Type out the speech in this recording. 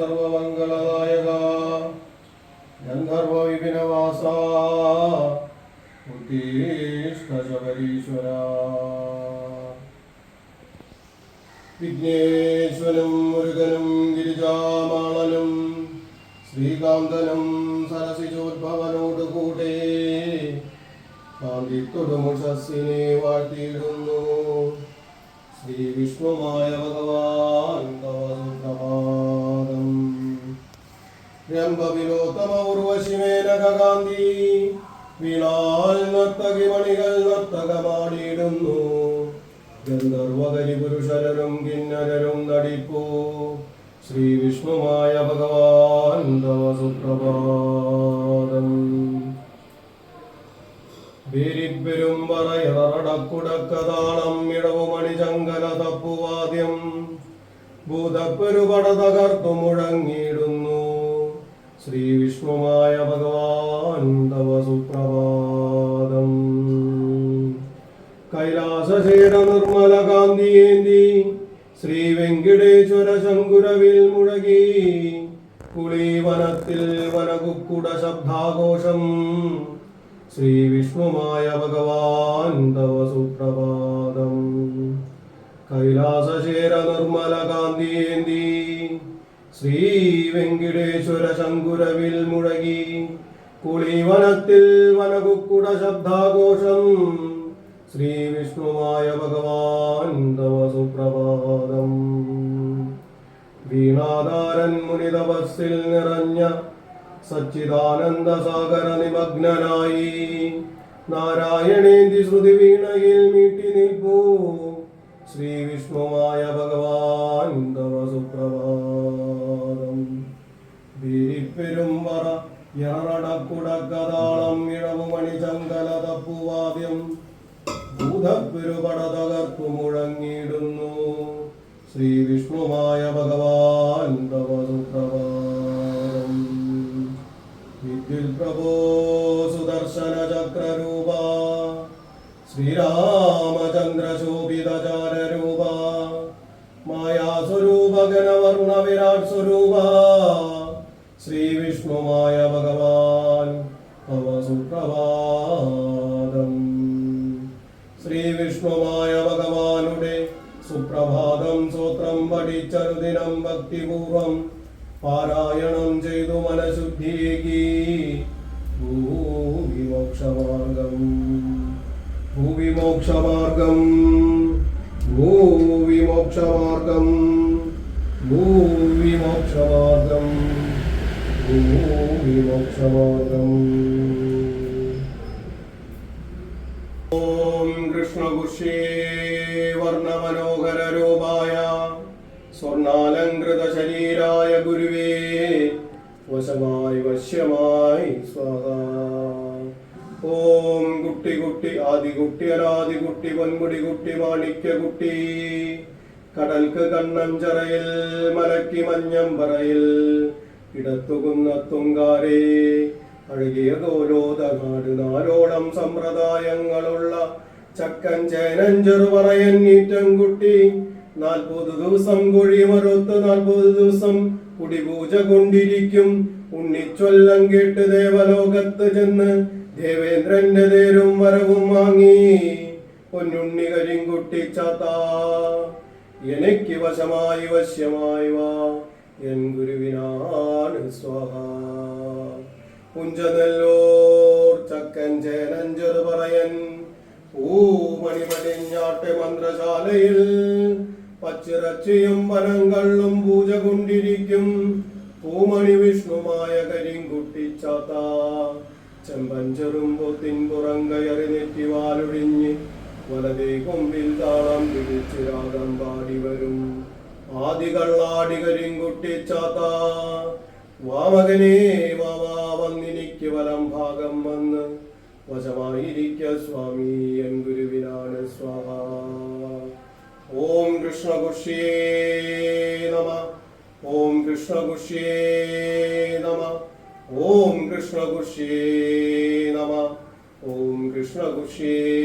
സർവമംഗളദായക. ഗന്ധർവ വിപിനവാസ ഉത്തീഷ്ണ ശബരീശ്വര വിഘ്നേശ്വരം മുരുകനും ഗിരിജാമാളനും ശ്രീകാന്തനും സരസിജോദ്ഭവനോടുകൂടെ കാന്തിത്തൊടുമുഷസ്സിനെ വാഴ്ത്തിയിടുന്നു. ശ്രീ വിഷ്ണുമായ ഭഗവാൻ രംഭവിലോത്തമ ഉർവശിമേനകാന്തി വീണാൽ നർത്തകി മണികൾ നർത്തകമാടിയിടുന്നു. ഗന്ധർവകരി പുരുഷരരും കിന്നരരും നടിപ്പൂ. ശ്രീ വിഷ്ണുമായ ഭഗവാൻ സുപ്രഭാതം ബിരിപ്പെരും പറയറടക്കുടക്കതാളം ഇടവുമണി ചങ്കല തപ്പുവാദ്യം ഭൂതപ്പെരുപട തകർത്തു മുഴങ്ങിയിടുന്നു. ശ്രീ വിഷ്ണുമായ ഭഗവാൻ തവ സുപ്രഭാതം കൈലാസശേര നിർമ്മല കാന്തിയേന്തി ശ്രീ വെങ്കിടേശ്വര ശങ്കുരവിൽ മുഴകി കുളീവനത്തിൽ വനകുക്കുട ശബ്ദാഘോഷം ശ്രീ വിഷ്ണുമായ ഭഗവാൻ തവ സുപ്രഭാതം കൈലാസശേര നിർമ്മല കാന്തിയേന്തി ശ്രീ വെങ്കിടേശ്വര ശങ്കുരവിൽ മുഴകി കുളിവനത്തിൽ വനകുക്കുട ശബ്ദാഘോഷം ശ്രീ വിഷ്ണുവായ ഭഗവാൻ സുപ്രഭാതം വീണാധാരൻ മുനിതപസ്സിൽ നിറഞ്ഞ സച്ചിദാനന്ദ സാഗര നിമഗ്നനായി നാരായണേന്തി ശ്രുതി വീണയിൽ മീട്ടി നിൽപ്പൂ. ശ്രീ വിഷ്ണുമായ ഭഗവാൻ സുപ്രഭാതം വീരിപ്പെരുമ്പറ യറടക്കുടക്കതാളം ഇടവുമണി ഭൂതപ്പെരുപട തകർത്തു മുഴങ്ങിയിടുന്നു ശ്രീ വിഷ്ണുമായ വിദ്യുൽ പ്രഭോ സുദർശന ചക്രരൂപ ശ്രീരാമചന്ദ്ര ശ്രീ വിഷ്ണുമായ ഭഗവാൻ സുപ്രഭാതം. ശ്രീ വിഷ്ണുമായ ഭഗവാനുടെ സുപ്രഭാതം സൂത്രം പഠിച്ചരുദിനം ഭക്തിപൂർവം പാരായണം ചെയ്തു മനഃശുദ്ധിയേകി ഭൂവിമോക്ഷമാർഗം ഭൂവിമോക്ഷമാർഗം ഭൂവിമോക്ഷമാർഗം ഭൂവിമോക്ഷമാർഗം. ഭൂവിമോക്ഷമാർഗം ഓം കൃഷ്ണകുഷേ വർണമനോഹര രൂപായ സ്വർണാലങ്കൃത ശരീരായ ഗുരുവേ വശമായി വശ്യമായി സ്വാഹ. ഓം കുട്ടി കുട്ടി ആദി കുട്ടി അനാദി കുട്ടി മാണിക്യ കുട്ടി കടൽക്ക് കണ്ണഞ്ചറയിൽ മലക്കി മഞ്ഞമ്പറയിൽ ഇടത്തുകുന്ന തുങ്കാരേ അഴകിയ ഗോലോദകാട് നാലോളം സമ്പ്രദായങ്ങളുള്ള ചക്കൻ ചേനൻ ചെറുപറയൻ നീറ്റം കുട്ടി നാൽപ്പത് ദിവസം കൊഴിമറുത്ത് നാൽപ്പത് ദിവസം കുടിപൂജ കൊണ്ടിരിക്കും. ഉണ്ണിച്ചൊല്ലം കേട്ട് ദേവലോകത്ത് ചെന്ന് ദേവേന്ദ്രന്റെ തേരും വരവും വാങ്ങി. പൊന്നുണ്ണി കരിങ്കുട്ടി ചാത്ത എനിക്ക് വശമായി വശ്യമായി വാ. എൻ ഗുരുവിനാണ് സ്വാഹ? പുഞ്ചനെല്ലോർ ചക്കൻ ചേനഞ്ചെറു പറയൻ പൂമണി പടിഞ്ഞാട്ടെ മന്ത്രശാലയിൽ പച്ചിറച്ചിയും പനങ്കള്ളും പൂജ കൊണ്ടിരിക്കും പൂമണി വിഷ്ണുമായ കരിങ്കുട്ടിച്ചാത്ത ചെമ്പൻ ചെറുമ്പൊത്തിൻ പുറങ്കയറി നെറ്റിവാലൊടിഞ്ഞ് വലതേ കൊമ്പിൽ താളം പിടിച്ച് രാഗം പാടി വരും. ആദികള്ളാടി കരിങ്കുട്ടിച്ചാത്ത വാമകനേ വാവാ വന്നിനിക്ക് വലം ഭാഗം വന്ന്. വശമായിരിക്ക സ്വാമി എൻ ഗുരുവിനാണ് സ്വാഹ. ഓം കൃഷ്ണകുഷ്യേ നമ. ഓം കൃഷ്ണകുഷ്യേ നമ. ഓം കൃഷ്ണകുഷ്യേ നമ. ഓം കൃഷ്ണകുഷ്യേ